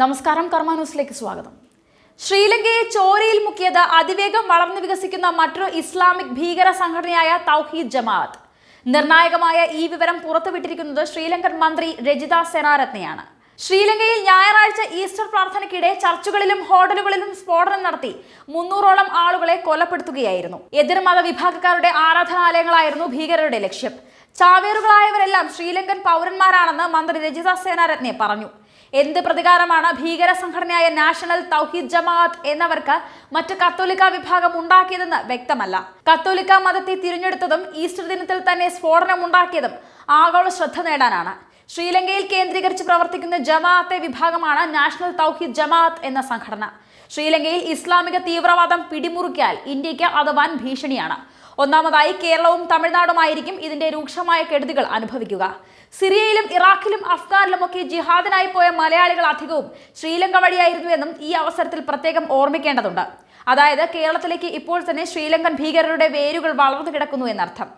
നമസ്കാരം കർമ്മ ന്യൂസിലേക്ക് സ്വാഗതം. ശ്രീലങ്കയെ ചോരയിൽ മുക്കിയത് അതിവേഗം വളർന്നു വികസിക്കുന്ന മറ്റൊരു ഇസ്ലാമിക് ഭീകര സംഘടനയായ തൗഹീദ് ജമാഅത്ത്. നിർണായകമായ ഈ വിവരം പുറത്തുവിട്ടിരിക്കുന്നത് ശ്രീലങ്കൻ മന്ത്രി രജിത സെനാരത്നയാണ്. ശ്രീലങ്കയിൽ ഞായറാഴ്ച ഈസ്റ്റർ പ്രാർത്ഥനയ്ക്കിടെ ചർച്ചുകളിലും ഹോട്ടലുകളിലും സ്ഫോടനം നടത്തി മുന്നൂറോളം ആളുകളെ കൊലപ്പെടുത്തുകയായിരുന്നു. എതിർമത മതവിഭാഗക്കാരുടെ ആരാധനാലയങ്ങളായിരുന്നു ഭീകരരുടെ ലക്ഷ്യം. ചാവേറുകളായവരെല്ലാം ശ്രീലങ്കൻ പൗരന്മാരാണെന്ന് മന്ത്രി രജിത സേനാരത്നെ പറഞ്ഞു. എന്ത് പ്രതികാരമാണ് ഭീകര സംഘടനയായ നാഷണൽ തൗഹീദ് ജമാഅത്ത് എന്നവർക്ക് മറ്റ് കത്തോലിക്ക വിഭാഗം ഉണ്ടാക്കിയതെന്ന് വ്യക്തമല്ല. കത്തോലിക്ക മതത്തെ തിരഞ്ഞെടുത്തതും ഈസ്റ്റർ ദിനത്തിൽ തന്നെ സ്ഫോടനം ഉണ്ടാക്കിയതും ആഗോള ശ്രദ്ധ നേടാനാണ്. ശ്രീലങ്കയിൽ കേന്ദ്രീകരിച്ച് പ്രവർത്തിക്കുന്ന ജമാഅത്തെ വിഭാഗമാണ് നാഷണൽ തൗഹീദ് ജമാഅത്ത് എന്ന സംഘടന. ശ്രീലങ്കയിൽ ഇസ്ലാമിക തീവ്രവാദം പിടിമുറുക്കിയാൽ ഇന്ത്യയ്ക്ക് അത് വൻ ഭീഷണിയാണ്. ഒന്നാമതായി കേരളവും തമിഴ്നാടുമായിരിക്കും ഇതിന്റെ രൂക്ഷമായ കെടുതികൾ അനുഭവിക്കുക. സിറിയയിലും ഇറാഖിലും അഫ്ഗാനിലുമൊക്കെ ജിഹാദിനായി പോയ മലയാളികൾ അധികവും ശ്രീലങ്ക വഴിയായിരുന്നു എന്നും ഈ അവസരത്തിൽ പ്രത്യേകം ഓർമ്മിക്കേണ്ടതുണ്ട്. അതായത് കേരളത്തിലേക്ക് ഇപ്പോൾ തന്നെ ശ്രീലങ്കൻ ഭീകരരുടെ വേരുകൾ വളർന്നു കിടക്കുന്നു എന്നർത്ഥം.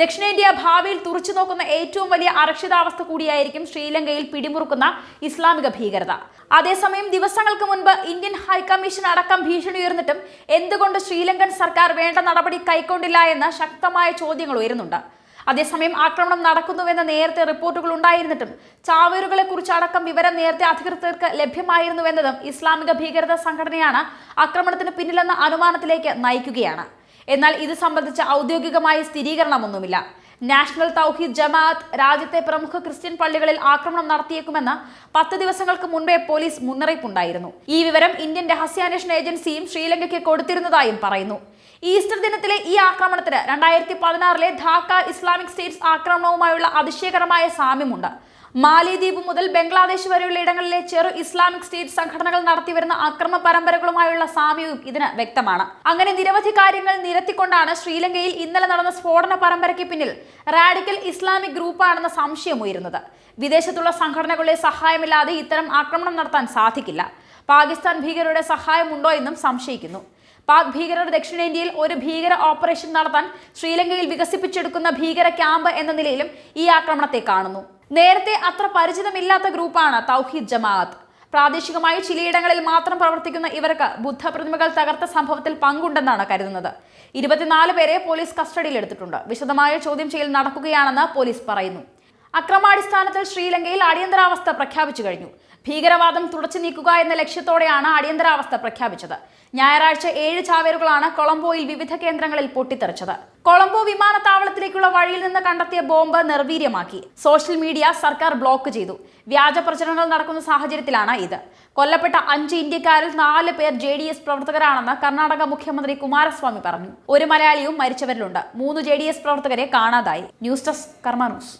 ദക്ഷിണേന്ത്യ ഭാവിയിൽ തുറച്ചു നോക്കുന്ന ഏറ്റവും വലിയ അരക്ഷിതാവസ്ഥ കൂടിയായിരിക്കും ശ്രീലങ്കയിൽ പിടിമുറുക്കുന്ന ഇസ്ലാമിക ഭീകരത. അതേസമയം ദിവസങ്ങൾക്ക് മുൻപ് ഇന്ത്യൻ ഹൈക്കമ്മീഷൻ അടക്കം ഭീഷണി ഉയർന്നിട്ടും എന്തുകൊണ്ട് ശ്രീലങ്കൻ സർക്കാർ വേണ്ട നടപടി കൈക്കൊണ്ടില്ല എന്ന ശക്തമായ ചോദ്യങ്ങൾ ഉയരുന്നുണ്ട്. അതേസമയം ആക്രമണം നടക്കുന്നുവെന്ന് നേരത്തെ റിപ്പോർട്ടുകൾ ഉണ്ടായിരുന്നിട്ടും ചാവേറുകളെ കുറിച്ച് അടക്കം വിവരം നേരത്തെ അധികൃതർക്ക് ലഭ്യമായിരുന്നുവെന്നതും ഇസ്ലാമിക ഭീകരത സംഘടനയാണ് ആക്രമണത്തിന് പിന്നിലെന്ന അനുമാനത്തിലേക്ക് നയിക്കുകയാണ്. എന്നാൽ ഇത് സംബന്ധിച്ച ഔദ്യോഗികമായ സ്ഥിരീകരണമൊന്നുമില്ല. നാഷണൽ തൗഹീദ് ജമാഅത്ത് രാജ്യത്തെ പ്രമുഖ ക്രിസ്ത്യൻ പള്ളികളിൽ ആക്രമണം നടത്തിയേക്കുമെന്ന് പത്ത് ദിവസങ്ങൾക്ക് മുൻപേ പോലീസ് മുന്നറിയിപ്പുണ്ടായിരുന്നു. ഈ വിവരം ഇന്ത്യൻ രഹസ്യാന്വേഷണ ഏജൻസിയും ശ്രീലങ്കയ്ക്ക് കൊടുത്തിരുന്നതായും പറയുന്നു. ഈസ്റ്റർ ദിനത്തിലെ ഈ ആക്രമണത്തിന് രണ്ടായിരത്തി പതിനാറിലെ ധാക്ക ഇസ്ലാമിക് സ്റ്റേറ്റ്സ് ആക്രമണവുമായുള്ള അതിശയകരമായ സാമ്യമുണ്ട്. മാലിദ്വീപ് മുതൽ ബംഗ്ലാദേശ് വരെയുള്ള ഇടങ്ങളിലെ ചെറു ഇസ്ലാമിക് സ്റ്റേറ്റ് സംഘടനകൾ നടത്തിവരുന്ന അക്രമ പരമ്പരകളുമായുള്ള സാമ്യവും ഇതിന് വ്യക്തമാണ്. അങ്ങനെ നിരവധി കാര്യങ്ങൾ നിരത്തിക്കൊണ്ടാണ് ശ്രീലങ്കയിൽ ഇന്നലെ നടന്ന സ്ഫോടന പരമ്പരയ്ക്ക് പിന്നിൽ റാഡിക്കൽ ഇസ്ലാമിക് ഗ്രൂപ്പാണെന്ന സംശയമുയരുന്നത് വിദേശത്തുള്ള സംഘടനകളുടെ സഹായമില്ലാതെ ഇത്തരം ആക്രമണം നടത്താൻ സാധിക്കില്ല. പാകിസ്ഥാൻ ഭീകരരുടെ സഹായമുണ്ടോ എന്നും സംശയിക്കുന്നു. പാക് ഭീകരർ ദക്ഷിണേന്ത്യയിൽ ഒരു ഭീകര ഓപ്പറേഷൻ നടത്താൻ ശ്രീലങ്കയിൽ വികസിപ്പിച്ചെടുക്കുന്ന ഭീകര ക്യാമ്പ് എന്ന നിലയിലും ഈ ആക്രമണത്തെ കാണുന്നു. നേരത്തെ അത്ര പരിചിതമില്ലാത്ത ഗ്രൂപ്പാണ് തൗഹീദ് ജമാഅത്ത്. പ്രാദേശികമായി ചിലയിടങ്ങളിൽ മാത്രം പ്രവർത്തിക്കുന്ന ഇവർക്ക് ബുദ്ധപ്രതിമകൾ തകർത്ത സംഭവത്തിൽ പങ്കുണ്ടെന്നാണ് കരുതുന്നത്. ഇരുപത്തിനാല് പേരെ പോലീസ് കസ്റ്റഡിയിലെടുത്തിട്ടുണ്ട്. വിശദമായ ചോദ്യം ചെയ്യൽ നടക്കുകയാണെന്ന് പോലീസ് പറയുന്നു. അക്രമാടിസ്ഥാനത്തിൽ ശ്രീലങ്കയിൽ അടിയന്തരാവസ്ഥ പ്രഖ്യാപിച്ചു കഴിഞ്ഞു. ഭീകരവാദം തുടച്ചു നീക്കുക എന്ന ലക്ഷ്യത്തോടെയാണ് അടിയന്തരാവസ്ഥ പ്രഖ്യാപിച്ചത്. ഞായറാഴ്ച ഏഴ് ചാവേറുകളാണ് കൊളംബോയിൽ വിവിധ കേന്ദ്രങ്ങളിൽ പൊട്ടിത്തെറിച്ചത്. കൊളംബോ വിമാനത്താവളത്തിലേക്കുള്ള വഴിയിൽ നിന്ന് കണ്ടെത്തിയ ബോംബ് നിർവീര്യമാക്കി. സോഷ്യൽ മീഡിയ സർക്കാർ ബ്ലോക്ക് ചെയ്തു. വ്യാജ പ്രചരണങ്ങൾ നടക്കുന്ന സാഹചര്യത്തിലാണ് ഇത്. കൊല്ലപ്പെട്ട അഞ്ച് ഇന്ത്യക്കാരിൽ നാല് പേർ ജെ ഡി എസ് പ്രവർത്തകരാണെന്ന് കർണാടക മുഖ്യമന്ത്രി കുമാരസ്വാമി പറഞ്ഞു. ഒരു മലയാളിയും മരിച്ചവരിലുണ്ട്. മൂന്ന് ജെ ഡി എസ് പ്രവർത്തകരെ കാണാതായി. News desk Karma news.